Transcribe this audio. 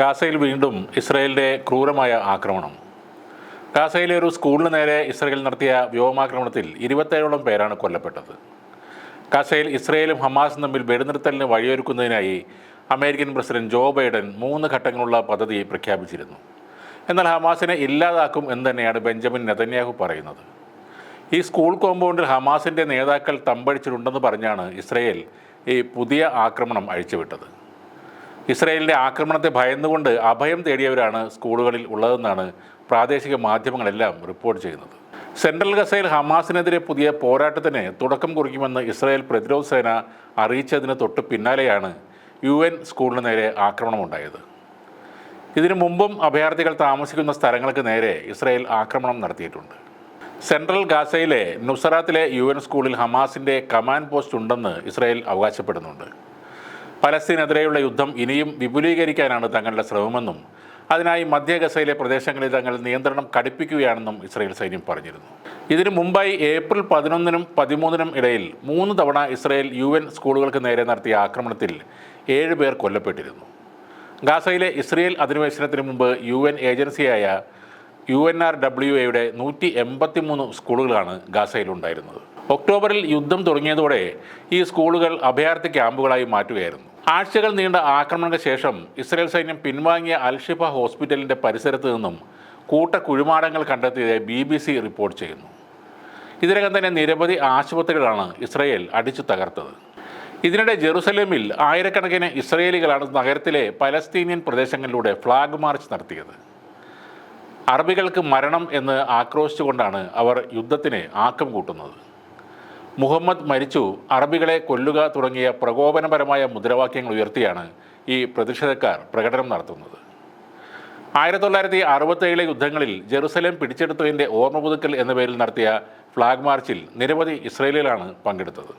ഗാസയിൽ വീണ്ടും ഇസ്രയേലിന്റെ ക്രൂരമായ ആക്രമണം. ഗാസയിലെ ഒരു സ്കൂളിന് നേരെ ഇസ്രയേൽ നടത്തിയ വ്യോമാക്രമണത്തിൽ ഇരുപത്തേഴോളം പേരാണ് കൊല്ലപ്പെട്ടത്. ഗാസയിൽ ഇസ്രയേലും ഹമാസും തമ്മിൽ വെടിനിർത്തലിന് വഴിയൊരുക്കുന്നതിനായി അമേരിക്കൻ പ്രസിഡന്റ് ജോ ബൈഡൻ മൂന്ന് ഘട്ടങ്ങളുള്ള പദ്ധതി പ്രഖ്യാപിച്ചിരുന്നു. എന്നാൽ ഹമാസിനെ ഇല്ലാതാക്കും എന്ന് തന്നെയാണ് ബെഞ്ചമിൻ നെതന്യാഹു പറയുന്നത്. ഈ സ്കൂൾ കോമ്പൗണ്ടിൽ ഹമാസിന്റെ നേതാക്കൾ തമ്പടിച്ചിട്ടുണ്ടെന്ന് പറഞ്ഞാണ് ഇസ്രയേൽ ഈ പുതിയ ആക്രമണം അഴിച്ചുവിട്ടത്. ഇസ്രയേലിന്റെ ആക്രമണത്തെ ഭയന്നുകൊണ്ട് അഭയം തേടിയവരാണ് സ്കൂളുകളിൽ ഉള്ളതെന്നാണ് പ്രാദേശിക മാധ്യമങ്ങളെല്ലാം റിപ്പോർട്ട് ചെയ്യുന്നത്. സെൻട്രൽ ഗസയിൽ ഹമാസിനെതിരെ പുതിയ പോരാട്ടത്തിന് തുടക്കം കുറിക്കുമെന്ന് ഇസ്രായേൽ പ്രതിരോധ സേന അറിയിച്ചതിന് തൊട്ട് പിന്നാലെയാണ് യു എൻ സ്കൂളിന് നേരെ ആക്രമണമുണ്ടായത്. ഇതിനു മുമ്പും അഭയാർത്ഥികൾ താമസിക്കുന്ന സ്ഥലങ്ങൾക്ക് നേരെ ഇസ്രായേൽ ആക്രമണം നടത്തിയിട്ടുണ്ട്. സെൻട്രൽ ഗാസയിലെ നുസറാത്തിലെ യു എൻ സ്കൂളിൽ ഹമാസിന്റെ കമാൻഡ് പോസ്റ്റ് ഉണ്ടെന്ന് ഇസ്രായേൽ അവകാശപ്പെടുന്നുണ്ട്. പലസ്തീനെതിരെയുള്ള യുദ്ധം ഇനിയും വിപുലീകരിക്കാനാണ് തങ്ങളുടെ ശ്രമമെന്നും അതിനായി മധ്യ ഗസയിലെ പ്രദേശങ്ങളിൽ തങ്ങൾ നിയന്ത്രണം കടുപ്പിക്കുകയാണെന്നും ഇസ്രായേൽ സൈന്യം പറഞ്ഞിരുന്നു. ഇതിനു മുമ്പായി ഏപ്രിൽ പതിനൊന്നിനും പതിമൂന്നിനും ഇടയിൽ മൂന്ന് തവണ ഇസ്രായേൽ യു എൻ സ്കൂളുകൾക്ക് നേരെ നടത്തിയ ആക്രമണത്തിൽ ഏഴ് പേർ കൊല്ലപ്പെട്ടിരുന്നു. ഗാസയിലെ ഇസ്രയേൽ അധിനിവേശനത്തിന് മുമ്പ് യു എൻ ഏജൻസിയായ യു എൻ ആർ ഡബ്ല്യു എയുടെ നൂറ്റി എൺപത്തി മൂന്ന് സ്കൂളുകളാണ് ഗാസയിലുണ്ടായിരുന്നത് ഒക്ടോബറിൽ യുദ്ധം തുടങ്ങിയതോടെ ഈ സ്കൂളുകൾ അഭയാർത്ഥി ക്യാമ്പുകളായി മാറ്റുകയായിരുന്നു. ആഴ്ചകൾ നീണ്ട ആക്രമണങ്ങൾക്ക് ശേഷം ഇസ്രയേൽ സൈന്യം പിൻവാങ്ങിയ അൽഷിഫ ഹോസ്പിറ്റലിന്റെ പരിസരത്ത് നിന്നും കൂട്ട കുഴിമാടങ്ങൾ കണ്ടെത്തിയതായി ബി ബി സി റിപ്പോർട്ട് ചെയ്യുന്നു. ഇതിനകം തന്നെ നിരവധി ആശുപത്രികളാണ് ഇസ്രയേൽ അടിച്ചു തകർത്തത്. ഇതിനിടെ ജെറുസലേമിൽ ആയിരക്കണക്കിന് ഇസ്രയേലികളാണ് നഗരത്തിലെ പലസ്തീനിയൻ പ്രദേശങ്ങളിലൂടെ ഫ്ലാഗ് മാർച്ച് നടത്തിയത്. അറബികൾക്ക് മരണം എന്ന് ആക്രോശിച്ചുകൊണ്ടാണ് അവർ യുദ്ധത്തിന് ആക്കം കൂട്ടുന്നത്. മുഹമ്മദ് മരിച്ചു അറബികളെ കൊല്ലുക തുടങ്ങിയ പ്രകോപനപരമായ മുദ്രാവാക്യങ്ങൾ ഉയർത്തിയാണ് ഈ പ്രതിഷേധക്കാർ പ്രകടനം നടത്തുന്നത്. ആയിരത്തി തൊള്ളായിരത്തി അറുപത്തേഴിലെ യുദ്ധങ്ങളിൽ ജെറുസലേം പിടിച്ചെടുത്തതിന്റെ ഓർമ്മ പുതുക്കൽ എന്ന പേരിൽ നടത്തിയ ഫ്ലാഗ് മാർച്ചിൽ നിരവധി ഇസ്രയേലിലാണ് പങ്കെടുത്തത്.